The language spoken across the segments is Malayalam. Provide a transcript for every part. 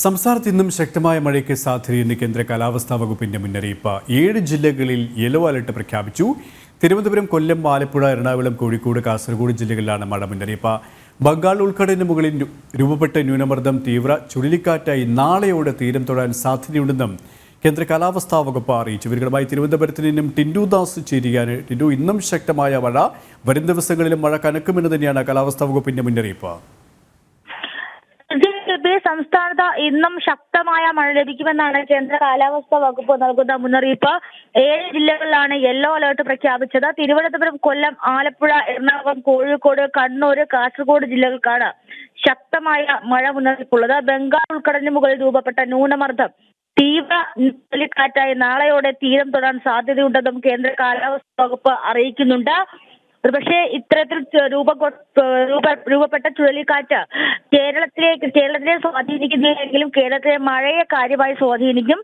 സംസ്ഥാനത്ത് ഇന്നും ശക്തമായ മഴയ്ക്ക് സാധ്യതയെന്ന് കേന്ദ്ര കാലാവസ്ഥാ വകുപ്പിന്റെ മുന്നറിയിപ്പ് ഏഴ് ജില്ലകളിൽ യെല്ലോ അലർട്ട് പ്രഖ്യാപിച്ചു. തിരുവനന്തപുരം കൊല്ലം ആലപ്പുഴ എറണാകുളം കോഴിക്കോട് കാസർഗോഡ് ജില്ലകളിലാണ് മഴ മുന്നറിയിപ്പ്. ബംഗാൾ ഉൾക്കടലിന് മുകളിൽ രൂപപ്പെട്ട ന്യൂനമർദ്ദം തീവ്ര ചുഴലിക്കാറ്റായി നാളെയോടെ തീരം തൊടാൻ സാധ്യതയുണ്ടെന്നും കേന്ദ്ര കാലാവസ്ഥാ വകുപ്പ് അറിയിച്ചു. ഇവരുമായി തിരുവനന്തപുരത്ത് നിന്നും ടിൻഡു ദാസ് ചേരുകയാണ്. ടിൻഡു ഇന്നും ശക്തമായ മഴ. വരും ദിവസങ്ങളിലും മഴ കനക്കുമെന്ന് തന്നെയാണ് കാലാവസ്ഥാ വകുപ്പിന്റെ മുന്നറിയിപ്പ്. ജില്ലയിൽ സംസ്ഥാനത്ത് ഇന്നും ശക്തമായ മഴ ലഭിക്കുമെന്നാണ് കേന്ദ്ര കാലാവസ്ഥാ വകുപ്പ് നൽകുന്ന മുന്നറിയിപ്പ്. ഏഴ് ജില്ലകളിലാണ് യെല്ലോ അലേർട്ട് പ്രഖ്യാപിച്ചത്. തിരുവനന്തപുരം കൊല്ലം ആലപ്പുഴ എറണാകുളം കോഴിക്കോട് കണ്ണൂർ കാസർഗോഡ് ജില്ലകൾക്കാണ് ശക്തമായ മഴ മുന്നറിയിപ്പുള്ളത്. ബംഗാൾ ഉൾക്കടലിന് മുകളിൽ രൂപപ്പെട്ട ന്യൂനമർദ്ദം തീവ്ര ചുഴലിക്കാറ്റായി നാളെയോടെ തീരം തൊടാൻ സാധ്യതയുണ്ടെന്നും കേന്ദ്ര കാലാവസ്ഥാ വകുപ്പ് അറിയിക്കുന്നുണ്ട്. പക്ഷേ ഇത്തരത്തിൽ രൂപ രൂപ രൂപപ്പെട്ട ചുഴലിക്കാറ്റ് കേരളത്തിലേക്ക് കേരളത്തിനെ സ്വാധീനിക്കുന്നില്ലെങ്കിലും കേരളത്തിലെ മഴയെ കാര്യമായി സ്വാധീനിക്കും.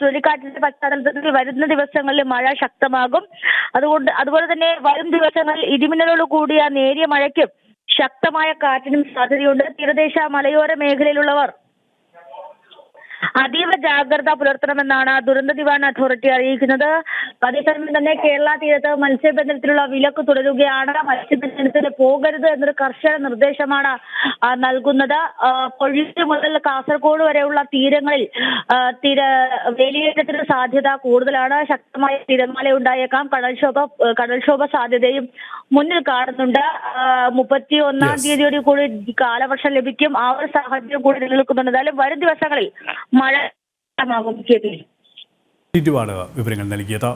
ചുഴലിക്കാറ്റിന്റെ പശ്ചാത്തലത്തിൽ വരുന്ന ദിവസങ്ങളിൽ മഴ ശക്തമാകും. അതുകൊണ്ട് അതുപോലെ തന്നെ വരും ദിവസങ്ങളിൽ ഇടിമിന്നലോട് കൂടിയ നേരിയ മഴയ്ക്കും ശക്തമായ കാറ്റിനും സാധ്യതയുണ്ട്. തീരദേശ മലയോര മേഖലയിലുള്ളവർ അതീവ ജാഗ്രത പുലർത്തണമെന്നാണ് ദുരന്ത നിവാരണ അതോറിറ്റി അറിയിക്കുന്നത്. അതേസമയം തന്നെ കേരള തീരത്ത് മത്സ്യബന്ധനത്തിനുള്ള വിലക്ക് തുടരുകയാണ്. മത്സ്യബന്ധനത്തിന് പോകരുത് എന്നൊരു കർശന നിർദ്ദേശമാണ് നൽകുന്നത്. ആ, മുതൽ കാസർഗോഡ് വരെയുള്ള തീരങ്ങളിൽ തീര വേലിയേറ്റത്തിന് സാധ്യത കൂടുതലാണ്. ശക്തമായ തിരമാല ഉണ്ടായേക്കാം കടൽക്ഷോഭ കടൽക്ഷോഭ സാധ്യതയും മുന്നിൽ കാണുന്നുണ്ട്. മുപ്പത്തി ഒന്നാം. തീയതിയോട് കൂടി കാലവർഷം ലഭിക്കും. ആ ഒരു സാഹചര്യം കൂടി നിലനിൽക്കുന്നുണ്ട്. എന്തായാലും വരും ദിവസങ്ങളിൽ മഴ ശക്തമാകും. കെ പി വിവരങ്ങൾ നൽകിയത്.